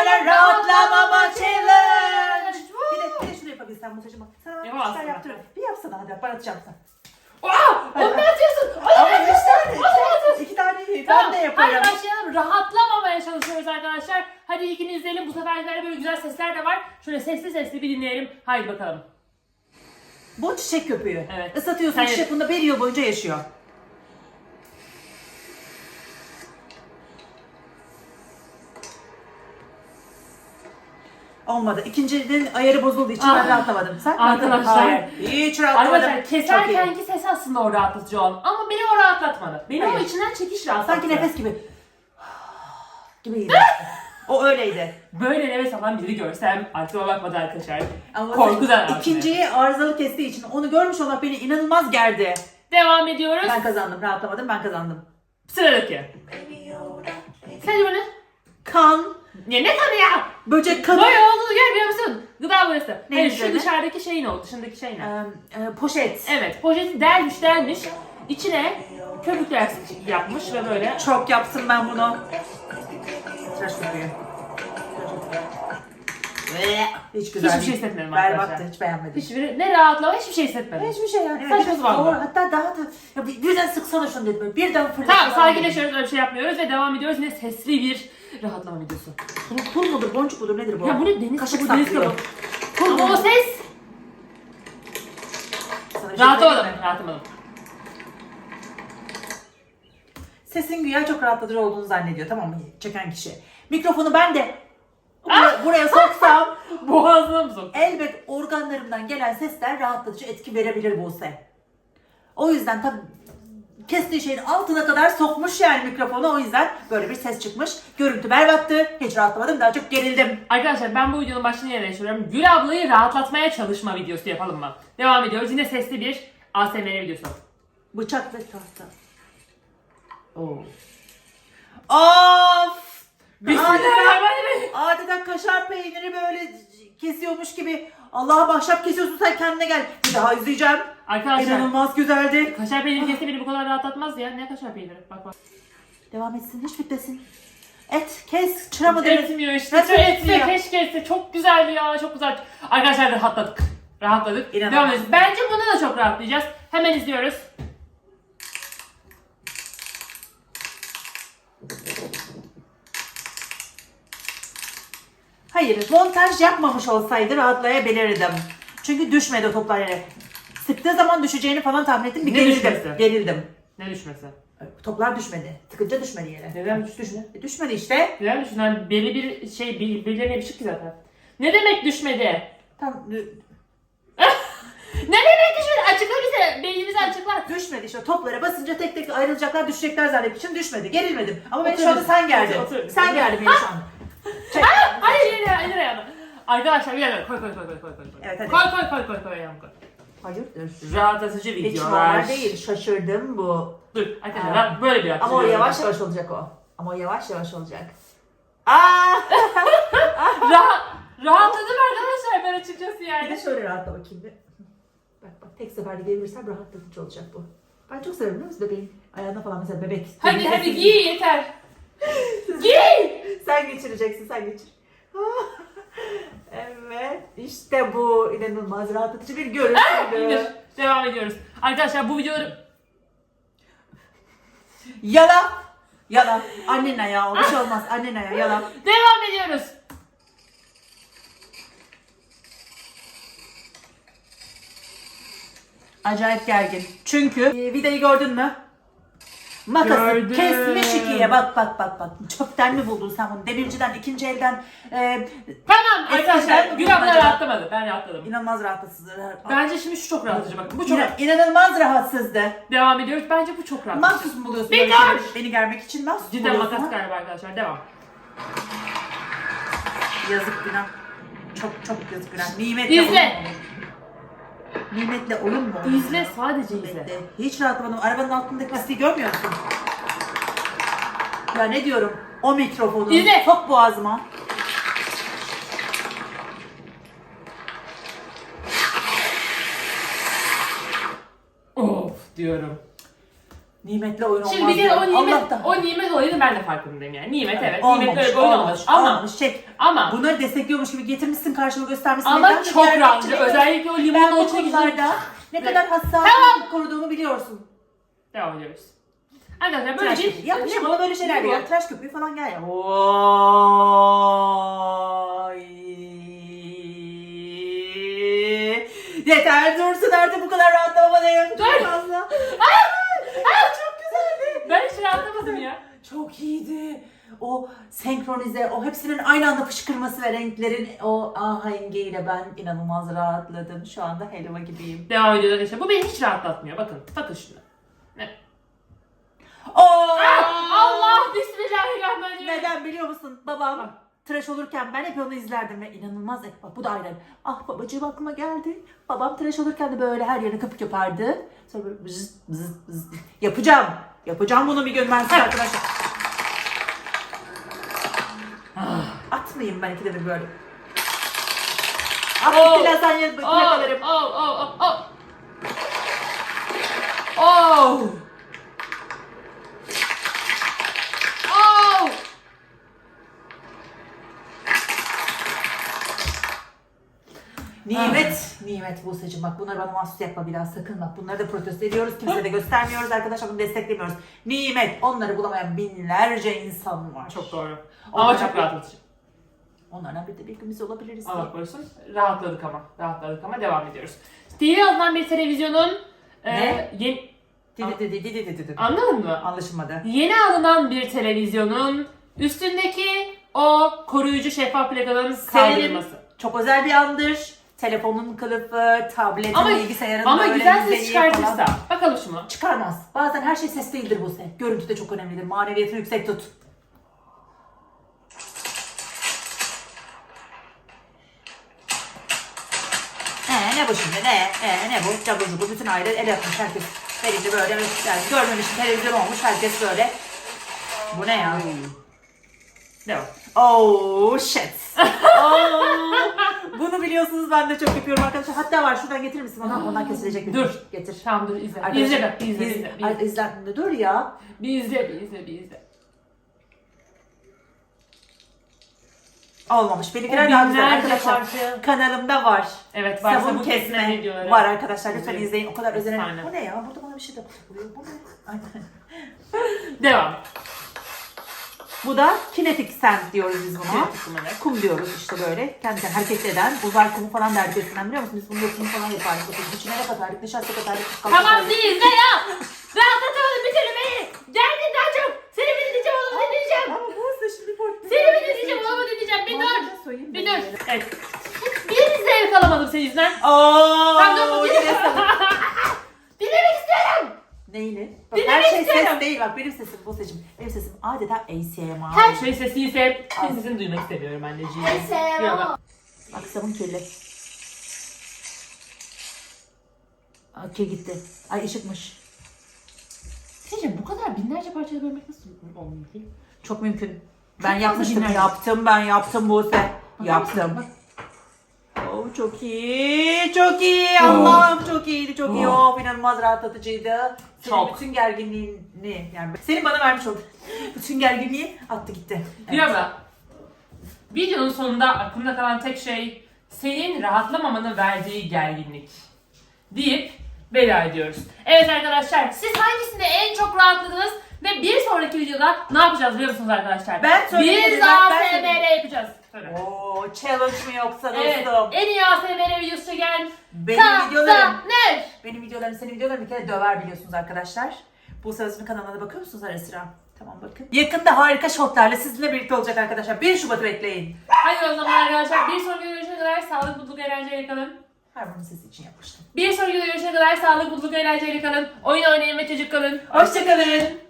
Sizlerle rahatlamama challenge. Bir de, bir de şunu yapabilsem bu saçımı. Sana Yapamazsın yaptırırım. Bir yapsana hadi bana atacağım sen. Aa! Onu ne atıyorsun? Onu Ama üç tane, atıyorsun? iki tane. Tamam, Ben de Hadi yaparım. başlayalım. Rahatlamamaya çalışıyoruz arkadaşlar. Hadi ilkini izleyelim. Bu seferlerde böyle güzel sesler de var. Şöyle sesli sesli bir dinleyelim. Haydi bakalım. Bu çiçek köpüğü. Evet. Islatıyorsun Sen- çiçek bunda bir yıl boyunca yaşıyor. Olmadı. İkincinin ayarı bozulduğu için ben Ah. rahatlamadım. Sen Arkadaşlar. Hayır. Hiç rahatlamadım. Arkadaşlar Çok iyi. keserkenki ses aslında o rahatlatıcı olan. Ama beni o rahatlatmadı. Beni o Hayır. içinden çekiş rahatlattı. Sanki nefes gibi. gibiydi. o öyleydi. Böyle nefes alan biri görsem aklıma bakmadı arkadaşlar. Ama Korkudan sen ikinciyi arızalı kestiği için onu görmüş olmak beni inanılmaz gerdi. Devam ediyoruz. Ben kazandım. Rahatlamadım. Ben kazandım. Sıradaki. Sence bu ne? Kan, Ya ne kanı ya? böcek kanı, Böyle olduğunu görmüyor musun? Gıda boyası. Ne Hayır şu üzerine? dışarıdaki şey ne oldu? Dışındaki şey ne? e, e, poşet. Evet, poşeti delmiş delmiş. İçine köpükler yapmış ve böyle Çok yaptım ben bunu. Tıraş. Ve hiç güzel. Hiçbir şey hissetmedim Berbattı. arkadaşlar. Hiç beğenmedim. hiçbir ne rahatlama hiçbir şey hissetmedim. Hiçbir şey yani. Saçma sapan. doğru. Hatta daha da ya bir- birden sıksana şunu dedim. böyle, Birden fırlat. Tamam sakinleşiyoruz öyle bir şey yapmıyoruz ve devam ediyoruz. Yine sesli bir rahatlama videosu. Pul, pul mudur, boncuk mudur, nedir bu? Ya bu ne deniz Kaşık kabuğu deniz saklıyor. kabuğu. Pul Ama o mu? ses Sana bir şey söyleyeyim mi? Rahatlamadım. Sesin güya çok rahatlatıcı olduğunu zannediyor tamam mı çeken kişi. Mikrofonu ben de buraya, buraya soksam Boğazına mı sok? elbet organlarımdan gelen sesler rahatlatıcı etki verebilir Buse. O yüzden tabii kestiği şeyin altına kadar sokmuş yani mikrofonu o yüzden böyle bir ses çıkmış. Görüntü berbattı. Hiç rahatlamadım daha çok gerildim. Arkadaşlar ben bu videonun başını yere yaşıyorum. Gül ablayı rahatlatmaya çalışma videosu yapalım mı? Devam ediyoruz. Yine sesli bir ASMR videosu. Bıçak ve tahta. Oo. Of! Bismillahirrahmanirrahim. Adeta kaşar peyniri böyle kesiyormuş gibi. Allah'a bahşap kesiyorsun sen kendine gel. Bir daha izleyeceğim. Arkadaşlar İnanılmaz güzeldi. kaşar peyniri kesti beni bu kadar rahatlatmaz ya. Ne kaşar peyniri? Bak bak. Devam etsin hiç bitmesin. Et kes çıra mı denir? Etmiyor işte. Nasıl Etse etmiyor? keşke etse. Çok güzeldi ya. Çok güzel. Arkadaşlar rahatladık. Rahatladık. İnanılmaz. Devam ediyoruz. Bence bunda da çok rahatlayacağız. Hemen izliyoruz. Hayır montaj yapmamış olsaydı rahatlayabilirdim. Çünkü düşmedi toplar yere. Sıktığı zaman düşeceğini falan tahmin ettim. Bir Ne gerildim. düşmesi? Gerildim. Ne düşmesi? Toplar düşmedi. Tıkınca düşmedi yere. Neden düştü? E, düşmedi işte. Neden düştü? Yani belli bir şey bir- birilerine yapışık ki zaten. Ne demek düşmedi? Tam Ne demek düşmedi? Açıkla bize. Beynimizi açıkla. düşmedi işte. Toplara basınca tek tek ayrılacaklar, düşecekler zannetmişim. Düşmedi. Gerilmedim. Ama beni şu anda sen gerdin. Otur, otur. Sen gerdin beni şu anda. Çek. Hayır hayır hayır hayır. Arkadaşlar bir dakika koy koy koy koy koy koy. Evet, hadi. Koy koy koy koy koy ayağımı koy. Hayırdır? Rahatlatıcı Hiç videolar. normal değil. Şaşırdım bu. Dur arkadaşlar rahat- böyle bir Ama o rahatlatıcı yavaş yavaş olacak o. Ama o yavaş yavaş olacak. Aa! Rahat, rahatladım arkadaşlar ben açıkçası Bir yani. de şöyle rahatla bakayım bir. Bak bak tek seferde gelebilirsem rahatlatıcı olacak bu. Ben çok severim biliyor musun bebeğin ayağına falan mesela bebek. Hadi hadi giy yeter. Giy. Sen geçireceksin sen geçir. evet işte bu inanılmaz rahatlatıcı bir görüntüydü. Devam ediyoruz. Arkadaşlar bu videoları Yala. Yala. Annen ayağı bir şey olmaz. Annen ayağı yala. devam ediyoruz. Acayip gergin. Çünkü e, vidayı gördün mü? Makası Gördüm. kesmiş ikiye. Bak bak bak bak. Çöpten mi buldun sen bunu? Demirciden ikinci elden e, Tamam Eskiden arkadaşlar Gül abla acaba? rahatlamadı. Ben rahatladım. inanılmaz rahatsız. Bence şimdi şu çok rahatlatıcı bakın. Bu çok İna- inanılmaz rahatsızdı. Devam ediyoruz. Bence bu çok rahatlatıcı. Mahsus mu buluyorsun? Böyle dur! şeyleri? Beni germek için mahsus Cidden buluyorsun? makas ha? galiba arkadaşlar. Devam. Yazık günah. Çok çok yazık günah. Nimetle İzle. oyun olur? Nimetle oyun mu? olur? İzle sadece izle. Bekle. Hiç rahatlamadım. Arabanın altındaki pisliği görmüyor musun? Ya ne diyorum? O mikrofonu İzle. sok boğazıma. Of diyorum. Nimetle oyun olmaz. Şimdi bir kere diyor. o nimet, Allah'tan. o nimet olayını ben de farkındayım yani. Nimet evet, Olmamış, nimetle öyle bir oyun olmaz. Ama, olmamış. Çek. ama, Bunları destekliyormuş gibi getirmişsin karşıma göstermişsin. ama Neden? çok Diğer Özellikle o Ben limonlu bu konularda ne kadar hassas koruduğumu biliyorsun. Devam ediyoruz. Arkadaşlar böyle Tıraş bir... köpüğü. Yapmışım bana böyle şeyler de gel. Tıraş köpüğü falan gel ya. Oy. Yeter dursun artık bu kadar rahatlamama dayanın. Dur. Fazla. Çok güzeldi. Ben hiç rahatlamadım ya. Çok iyiydi. O senkronize, o hepsinin aynı anda fışkırması ve renklerin o ahengiyle ben inanılmaz rahatladım. Şu anda helva gibiyim. Devam ediyoruz arkadaşlar. Bu beni hiç rahatlatmıyor. Bakın, takın şunu. Ne? Oo! Ah, Allah bismillahirrahmanirrahim. Neden biliyor musun? Babam Bak. Tıraş olurken ben hep onu izlerdim ve inanılmaz bak bu da ayrı. Ah babacığım aklıma geldi. Babam tıraş olurken de böyle her yerine köpük yapardı. Sonra böyle bız bız bız. Yapacağım. Yapacağım bunu bir gün ben size arkadaşlar. Ah, Atmayayım ben ikide bir böyle. Ah Oh. oh. lazanya plakalarım. oh, oh, oh. Oh. Oh. Nimet, nimet Buse'cim bak bunları bana mahsus yapma bir daha sakın bak bunları da protesto ediyoruz kimse de göstermiyoruz arkadaşlar bunu desteklemiyoruz. Nimet onları bulamayan binlerce insan var. Çok doğru. Ama çok bir- rahatlatıcı. Onlardan bir de birimiz olabiliriz. Allah korusun. Rahatladık ama. Rahatladık ama devam ediyoruz. TV alınan bir televizyonun e, Ne? yeni... Didi didi didi didi didi. Anladın mı? Anlaşılmadı. Yeni alınan bir televizyonun üstündeki o koruyucu şeffaf plakanın Senin kaldırılması. çok özel bir andır. Telefonun kılıfı, tabletin, Ama- bilgisayarın Ama böyle güzel ses çıkartırsa. falan. Bakalım şunu. Çıkarmaz. Bazen her şey ses değildir Buse. Görüntü de çok önemlidir. Maneviyatını yüksek tut. Ee, ne bu şimdi ne? Ee, ne bu? Cabur cubur bütün aile el atmış herkes. Belli böyle yani görmemişim televizyon olmuş herkes böyle. Bu ne ya? Devam. Oh shit. Oh. Bunu biliyorsunuz ben de çok yapıyorum arkadaşlar. Hatta var şuradan getirir misin bana? Ondan kesilecek bir Dur. Getir. Tamam dur izle. Arkadaşlar, izle be. İzle, iz- izle, Ay, izle. izle. Dur ya. Bir izle, bir izle, bir izle. Olmamış. Benimkiler daha güzel arkadaşlar. parça. Kanalımda var. Evet, varsa Sabun bu kesme videoları. var arkadaşlar. Lütfen İzleyin. O kadar. Efsane. Bu ne ya? Burada bana bir şey de. Bu ne? Devam. Bu da kinetik sand diyoruz biz buna. Kinetik kum, diyoruz işte böyle. Kendi kendine hareket eden. Uzay kumu falan derdik eskiden biliyor musun? Biz yosununu falan yapardık. Bakın içine ne katardık? Nişasta katardık. Tamam değil izle ya. Rahatlatamadım bir türlü beni. Geldin daha çok. Seni mi dinleyeceğim mu dinleyeceğim. Ama bu ise şimdi korktum. Seni mi dinleyeceğim mu dinleyeceğim. Bir dur. Soyayım Bir ben dur. Evet. Bir zevk alamadım senin yüzünden. Ooo. Sen dur bu yine sana- Dinlemek istiyorum. Neyini? Bak, Dinlemek her şey istiyorum. ses değil. Bak benim sesim bu sesim. Benim sesim adeta ASMR. Her şey sesiyse senin sesini duymak istemiyorum anneciğim. ASMR. Yok. Bak sabun kirli. Kir gitti. Ay ışıkmış. Sizce bu kadar binlerce parçayı bölmek nasıl mümkün? Çok mümkün. Ben yapmıştım. binlerce. Yaptım ben yaptım Buse. Yaptım. Bak. Çok iyi. Çok iyi. Allah'ım çok iyiydi. Çok iyi. Oh. İnanılmaz rahatlatıcıydı. Senin Çok. bütün gerginliğini yani senin bana vermiş oldun. bütün gerginliği attı gitti. Evet. Bir ama videonun sonunda aklımda kalan tek şey senin rahatlamamanın verdiği gerginlik deyip veda ediyoruz. Evet arkadaşlar siz hangisinde en çok rahatladınız ve bir sonraki videoda ne yapacağız biliyor musunuz arkadaşlar? Ben söyleyeyim, Biz ben. ASMR yapacağız. Söyle. Oo challenge mi yoksa Evet, dostum? en iyi ASMR videosu çeken Benim videolarım, Kazanır. benim videolarım, senin videolarım bir kere döver biliyorsunuz arkadaşlar. Bu sırasının kanalına da bakıyor musunuz ara sıra? Tamam bakın. Yakında harika şotlarla sizinle birlikte olacak arkadaşlar. 1 Şubat'ı bekleyin. Hadi o zaman arkadaşlar bir sonraki videoda görüşene kadar sağlık, mutluluk, eğlenceyle kalın. Harmanın sesi için yapmıştım. Bir sonraki videoda görüşene kadar sağlık, mutluluk, eğlenceyle kalın. Oyun oynayın ve çocuk kalın. Hoşçakalın.